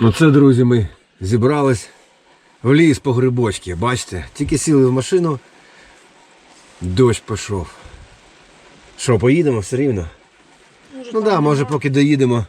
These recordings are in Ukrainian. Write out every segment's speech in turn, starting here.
Ну це, друзі, ми зібрались в ліс по грибочки. Бачите, тільки сіли в машину, дощ пішов. Що, поїдемо все рівно? Може, Ну так, да, може поки доїдемо,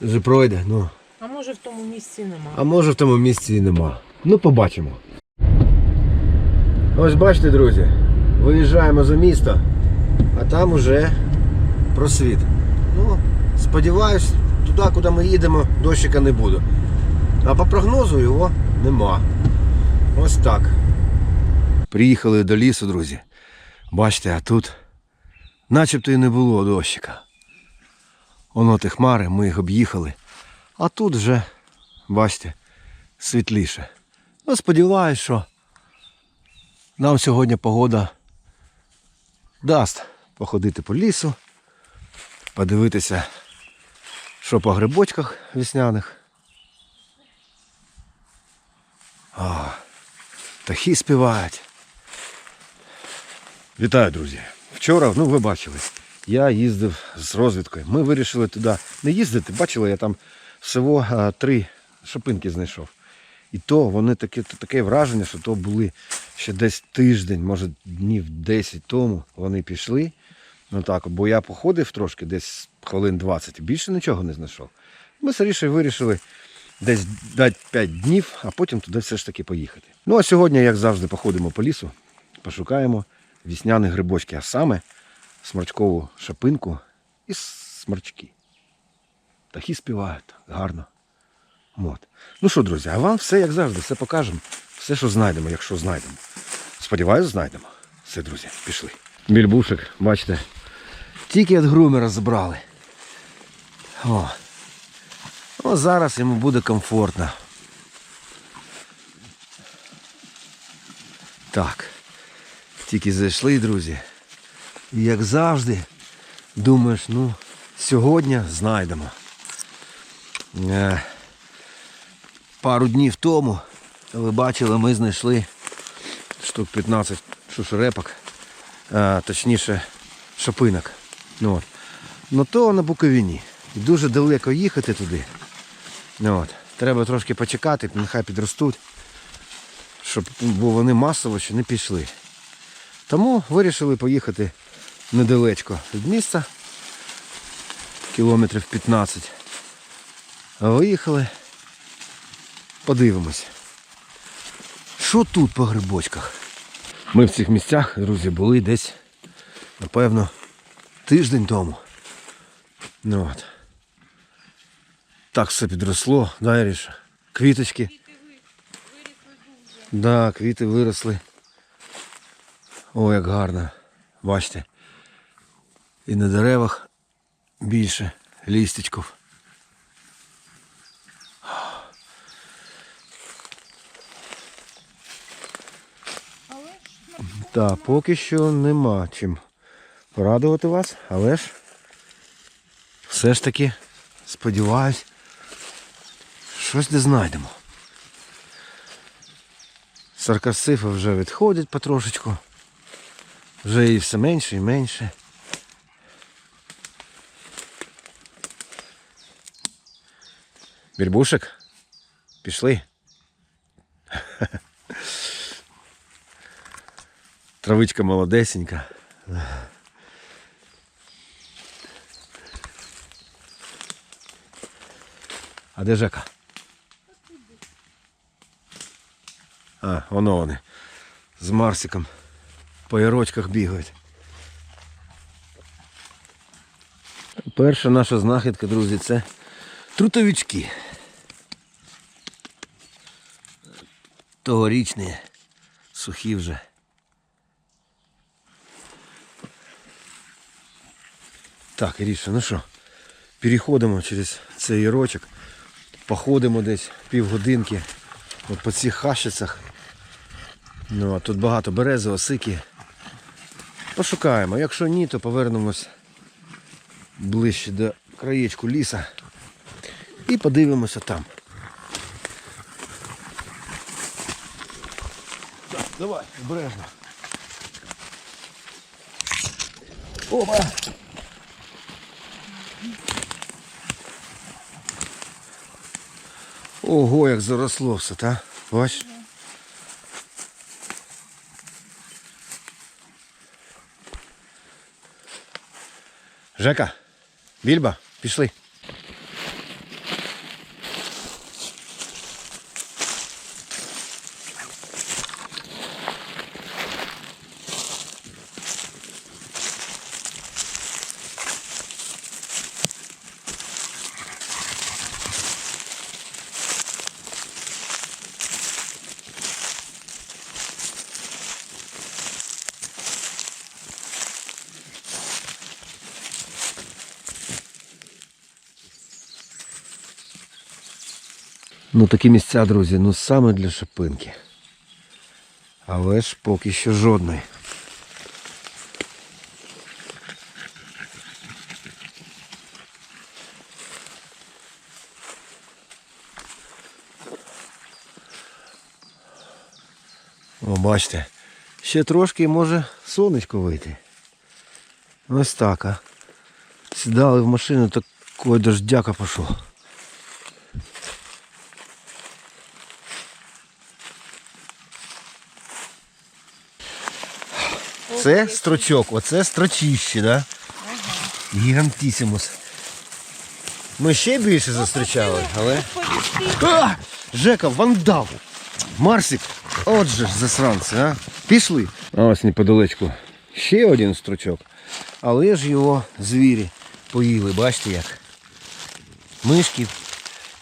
вже пройде. Ну, А може в тому місці нема. а може в тому місці і нема. Ну, побачимо. Ось бачите, друзі, виїжджаємо за місто, а там уже просвіт. Ну, сподіваюсь, туди, куди ми їдемо, дощика не буде. А по прогнозу його нема. Ось так. Приїхали до лісу, друзі. Бачите, а тут начебто і не було дощика. Воно ті хмари, ми їх об'їхали. А тут вже, бачите, світліше. Ну, сподіваюсь, що нам сьогодні погода дасть походити по лісу, подивитися, що по грибочках весняних. А, птахи співають. Вітаю, друзі! Вчора, ну ви бачили, я їздив з розвідкою. Ми вирішили туди не їздити. Бачили, я там всього а, три шопинки знайшов. І то вони таке, таке враження, що то були ще десь тиждень, може днів 10 тому вони пішли. Ну так, бо я походив трошки, десь хвилин 20, і більше нічого не знайшов. Ми скоріше вирішили десь дати 5 днів, а потім туди все ж таки поїхати. Ну а сьогодні, як завжди, походимо по лісу, пошукаємо вісняні грибочки, а саме сморчкову шапинку і сморчки. Птахи співають гарно. От. Ну що, друзі, а вам все як завжди, все покажемо. Все, що знайдемо, якщо знайдемо. Сподіваюсь, знайдемо. Все, друзі, пішли. Більбушек, бачите, тільки від грумера забрали. О. О, зараз йому буде комфортно. Так. Тільки зайшли, друзі. І як завжди, думаєш, ну, сьогодні знайдемо. Е, пару днів тому, ви бачили, ми знайшли штук 15 шушерепок, а, точніше шопинок. Ну, от. Ну то на Буковині. І дуже далеко їхати туди. Ну, от. Треба трошки почекати, нехай підростуть, щоб, бо вони масово ще не пішли. Тому вирішили поїхати недалечко від міста, кілометрів 15. А виїхали, подивимось. Що тут по грибочках? Ми в цих місцях, друзі, були десь, напевно, тиждень тому. Ну от. Так все підросло, да, Іріша? Квіточки. Да, квіти виросли. О, як гарно. Бачите. І на деревах більше лістечків. Але ж Так, поки що нема чим порадувати вас, але ж все ж таки сподіваюсь, щось не знайдемо. Саркасифи вже відходять потрошечку. Вже і все менше і менше. Бірбушек, пішли. Травичка молодесенька. А де Жека? А, воно вони. З Марсиком по ярочках бігають. Перша наша знахідка, друзі, це трутовички. Тогорічні, сухі вже. Так, Іріша, ну що, переходимо через цей ярочок, походимо десь півгодинки от по цих хащицях. Ну, а тут багато берези, осики. Пошукаємо. Якщо ні, то повернемось ближче до краєчку ліса і подивимося там. Так, давай, обережно. Опа! Ого, як заросло все, та? Бач? Жека, Більба, пішли. Ну такі місця, друзі, ну саме для шипинки. Але ж поки що жодної. О, бачите, ще трошки може сонечко вийти. Ось так, а. Сідали в машину, такой дождяка пішов. Це строчок, оце строчище, да? Гігантісімус. Ми ще більше зустрічали, але. А! Жека, вандал! Марсик! Отже ж засранці, а? Пішли. А ось неподалечку. Ще один стручок. Але ж його звірі поїли, бачите як. Мишки,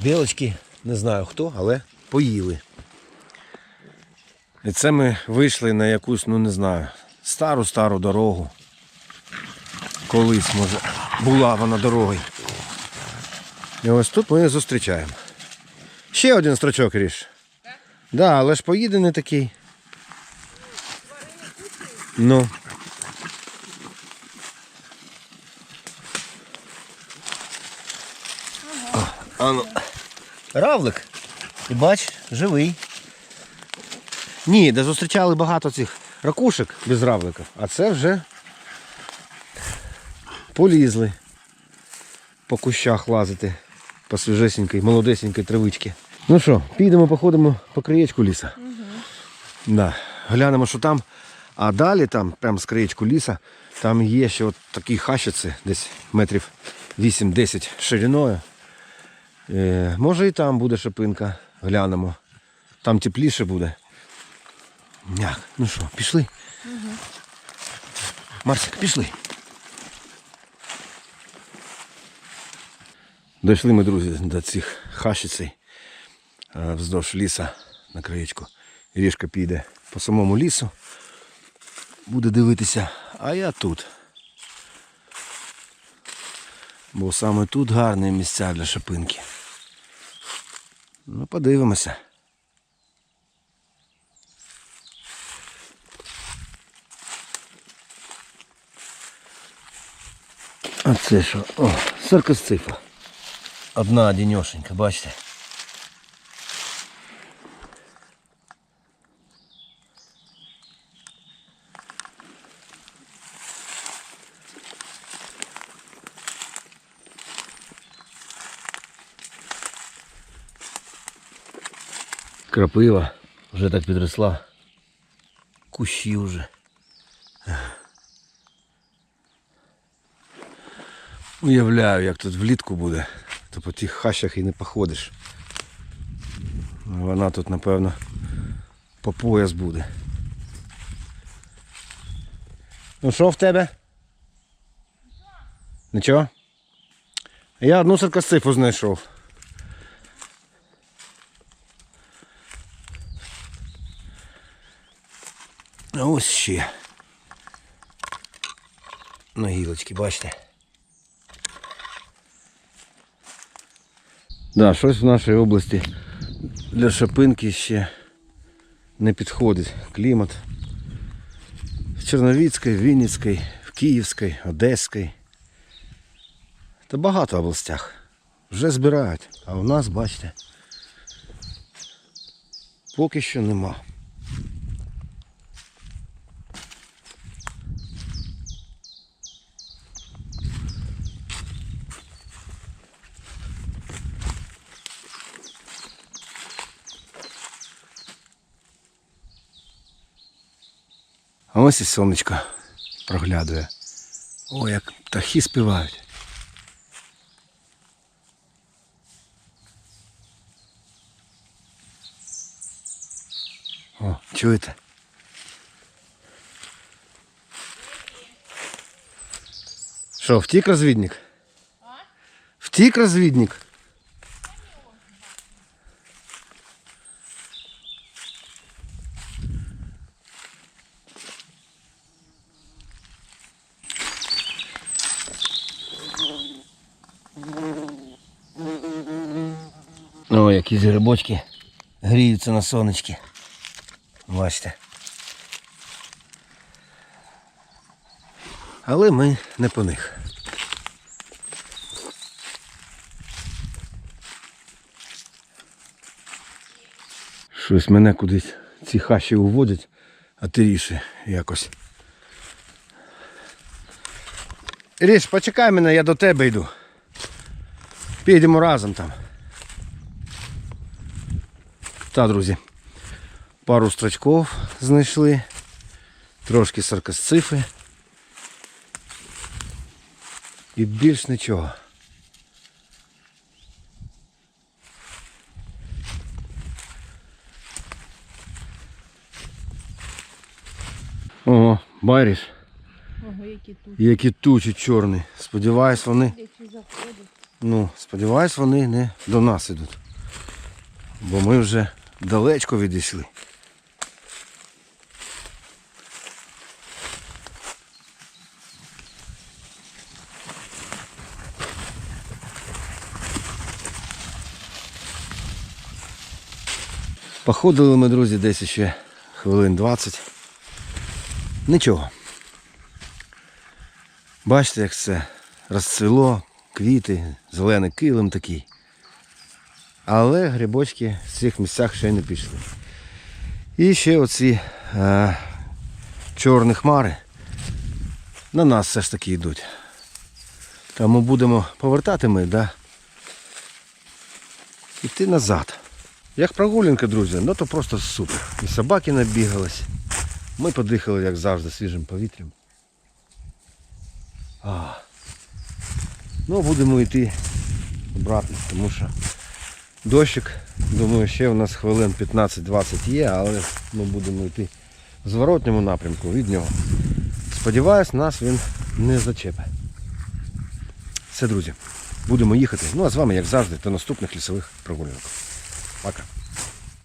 білочки, не знаю хто, але поїли. І це ми вийшли на якусь, ну не знаю, стару-стару дорогу. Колись, може, була вона дорогою. І ось тут ми зустрічаємо. Ще один строчок ріж. Так? Да, але ж поїде не такий. Ну. А ну. Равлик. І бач, живий. Ні, де зустрічали багато цих ракушек без равликів, а це вже полізли по кущах лазити, по свіжесенькій, молодесенькій травичці. Ну що, підемо, походимо по краєчку ліса. Угу. Да. Глянемо, що там. А далі там, прямо з краєчку ліса, там є ще от такі хащиці, десь метрів 8-10 шириною. Е, може і там буде шипинка, глянемо. Там тепліше буде. Няк, ну що, пішли? Угу. Марсик, пішли. Дійшли ми, друзі, до цих хащицей вздовж ліса на краєчку. Ріжка піде по самому лісу. Буде дивитися, а я тут. Бо саме тут гарні місця для шипинки. Ну, подивимося. це що? О, саркосцифа. Одна одіньошенька, бачите? Крапива вже так підросла. Кущі вже. Уявляю, як тут влітку буде, то по тих хащах і не походиш. Вона тут, напевно, по пояс буде. Ну що в тебе? Нічого? Я одну саркосцифу знайшов. Ось ще. На гілочки, бачите? Да, щось в нашій області для шапинки ще не підходить. Клімат. В Черновіцькій, Вінницькій, в Київській, Одеській. Та багато областях. Вже збирають. А у нас, бачите, поки що нема. Ось і сонечко проглядує. О, як птахи співають. О, чуєте? Що, втік розвідник? Втік розвідник? О, які грибочки гріються на сонечки. Бачите. Але ми не по них. Щось мене кудись ці хащі уводять, а ти ріши якось. Ріш, почекай мене, я до тебе йду. Підемо разом там. Та, друзі, пару строчков знайшли, трошки саркасцифи. І більш нічого. Ого, байріш, Ого, які тут. які тучі чорні. Сподіваюсь, вони. Ну, сподіваюсь, вони не до нас ідуть. Бо ми вже далечко відійшли. Походили ми, друзі, десь ще хвилин 20. Нічого. Бачите, як це розцвіло, квіти, зелений килим такий. Але грибочки в цих місцях ще не пішли. І ще оці е, чорні хмари на нас все ж таки йдуть. Тому будемо повертати ми, да? Іти назад. Як прогулянка, друзі, ну то просто супер. І собаки набігались. Ми подихали, як завжди, свіжим повітрям. А. Ну, будемо йти обратно, тому що дощик, думаю, ще у нас хвилин 15-20 є, але ми будемо йти в зворотньому напрямку від нього. Сподіваюсь, нас він не зачепе. Все, друзі, будемо їхати. Ну а з вами, як завжди, до наступних лісових прогулянок. Пока.